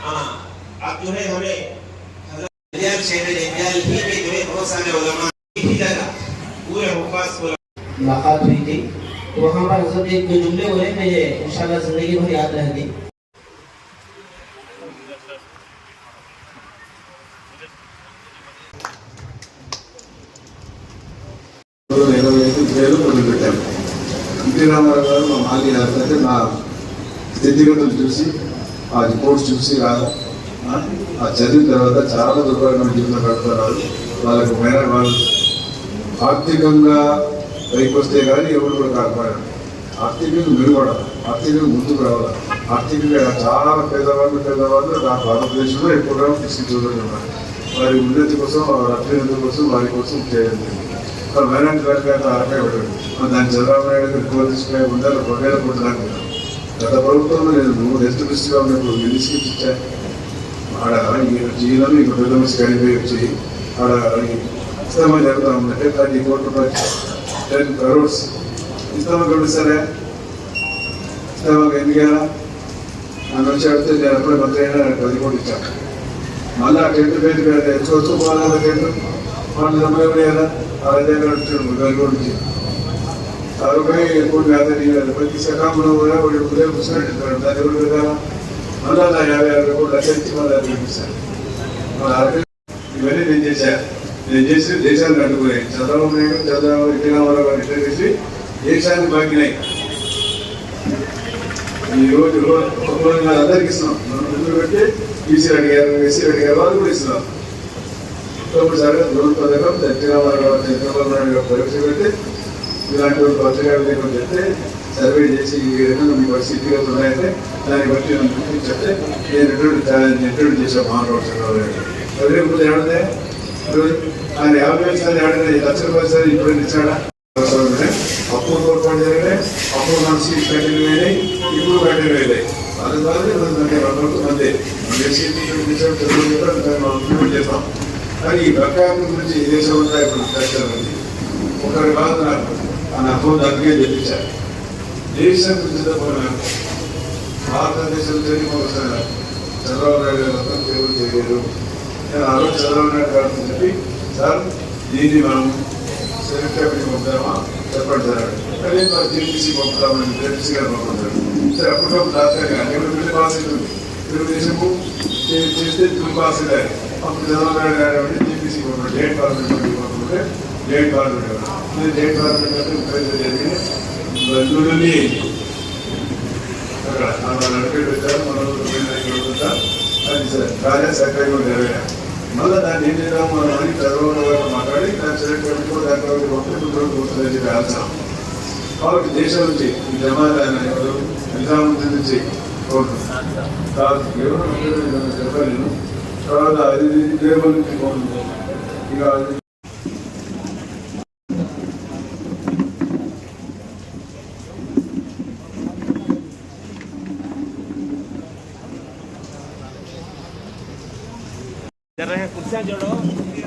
हाँ अब जो है हमें रियाल शहर रियाल ही में जो है बहुत सारे उलमा ही जगह पूरे हुफाज को मुलाकात हुई थी तो वहाँ पर हजरत एक दो जुमले हुए मुझे इंशाल्लाह जिंदगी भर याद रहेंगे ఇరవై ఐదు వేలు మొదలుపెట్టాము ఎన్టీ రామారావు గారు మా మాలి అంటే నా స్థితిగతులు చూసి ఆ రిపోర్ట్స్ చూసి ఆ ఆ చదివిన తర్వాత చాలా దుర్భరమైన జీవితం గడుపుతున్నారు. వాళ్ళకు మేర వాళ్ళు ఆర్థికంగా పైకి వస్తే కానీ ఎవరు కూడా కాకపోయారు. ఆర్థికంగా మెరుగుపడాలి. ఆర్థికంగా ముందుకు రావాలి. ఆర్థికంగా చాలా పేదవాళ్ళు పేదవాళ్ళు నా భారతదేశంలో ఎక్కువగా తీసుకుంటున్నారు వారి ఉన్నతి కోసం వారి అభ్యున్నతి కోసం వారి కోసం చేయాలి మరి మైనార్టీ వర్గాలు ఆరకాయ ఒకటి దాన్ని చంద్రబాబు నాయుడు గారు ఎక్కువ తీసుకునే ఉండాలి ఒకవేళ కొట్టడానికి గత ప్రభుత్వంలో నేను నువ్వు హెల్త్ మినిస్టర్గా ఉన్నప్పుడు ఎన్ని స్కీమ్స్ ఇచ్చా. ఆడ ఈ జీవితం ఇంకో పెద్ద కడిపోయి వచ్చి ఆడ ఇస్తామని జరుగుతా ఉందంటే థర్టీ కోట్ల రూపాయలు టెన్ క్రోర్స్ ఇస్తామని గడుస్తారా ఇస్తామా ఎందుకైనా నన్ను వచ్చి అడిగితే నేను అప్పుడే మంత్రి అయినా పది కోట్లు ఇచ్చాను. మళ్ళీ ఆ టెంట్ పేరు పెడితే తెచ్చుకోవచ్చు వాళ్ళ టెంట్? వాళ్ళు నమ్మకం కదా ఆ విధంగా ముప్పై కోట్లు ఇచ్చాను అరవై కోట్లు యాభై నీళ్ళు ప్రతి సకాలంలో కూడా వాళ్ళు ఉదయం కూర్చున్నట్టు దాని ఎవరు కదా మళ్ళా నా యాభై అరవై కోట్లు అత్యంత మళ్ళీ చూపిస్తాను ఇవన్నీ నేను చేశాను నేను చేసి దేశాన్ని అడ్డుకున్నాయి చంద్రబాబు నాయుడు చంద్రబాబు ఎన్టీ రామారావు గారు ఇట్లా చేసి దేశాన్ని బాగినాయి ఈ రోజు ఒక్కొక్క అందరికి ఇస్తున్నాం. మనం ముందు పెట్టి బీసీ అడిగారు ఎస్సీ అడిగారు వాళ్ళు కూడా ఇస్తున్నాం ఒకసారి గృహ పథకం దక్షిణామారావు చంద్రబాబు నాయుడు గారు పెట్టి ఇలాంటి ఒక చెప్తే సర్వే చేసి ఈ విధంగా మీ పరిస్థితిగా ఉన్నాయంటే దాన్ని బట్టి నన్ను చెప్తే నేను ఇంటర్వ్యూ ఇంటర్వ్యూ చేశాను మహారావు చంద్రబాబు నాయుడు పదిహేను ఆయన యాభై సార్లు ఏడదే లక్ష రూపాయల సార్ ఇప్పుడు ఇచ్చాడా అప్పుడు కోరుకోవడం జరిగినాయి అప్పుడు మనిషి కంటిన్యూ అయినాయి ఇప్పుడు కంటిన్యూ అయినాయి అది కాదు రెండు మంది మనం చేస్తాం కానీ ఈ బకాయిల గురించి ఏ దేశం ఉంటాయి ఇప్పుడు చర్చలు ఒకరి కాదు నాకు ఆ అనుభవం దగ్గరే తెప్పించారు దేశం గురించి నాకు భారతదేశం తెలియని ఒకసారి చంద్రబాబు నాయుడు గారు మొత్తం దేవుడు తెలియదు. నేను ఆ రోజు చంద్రబాబు నాయుడు గారితో చెప్పి సార్ దీన్ని మనం సెలెక్ట్ కమిటీ పంపుతామా చెప్పండి సార్ అదే మరి జేపీసీ పంపుతామని జేపీసీ గారు పంపుతారు సరే అప్పటికప్పుడు దాచారు ఎవరు బిల్లు పాస్ అవుతుంది తెలుగుదేశము చేస్తే తెలుగు పాస్ అయ్యాయి అప్పుడు చంద్రబాబు నాయుడు గారు అంటే జేపీసీ పంపారు డేట్ పార్లమెంట్ పంపుతుంటే డేట్ పార్లమెంట్ లేట్ డేట్ అంటే ముప్పై జరిగింది బంధువులని అక్కడ వచ్చారు. మన అది సక్రమంగా మళ్ళీ దాన్ని ఏం చేద్దాం మనం అని చదవడం మాట్లాడి దాని సెలెక్ట్ కమిటీ దాంట్లో ఒకటి రాల్సాం కాబట్టి దేశం నుంచి ఈ జమానా నిజాముద్దీన్ నుంచి కోరుతున్నాను ఎవరు ఉంటారో చెప్పలేను తర్వాత అది టేబుల్ నుంచి ఇక Sao?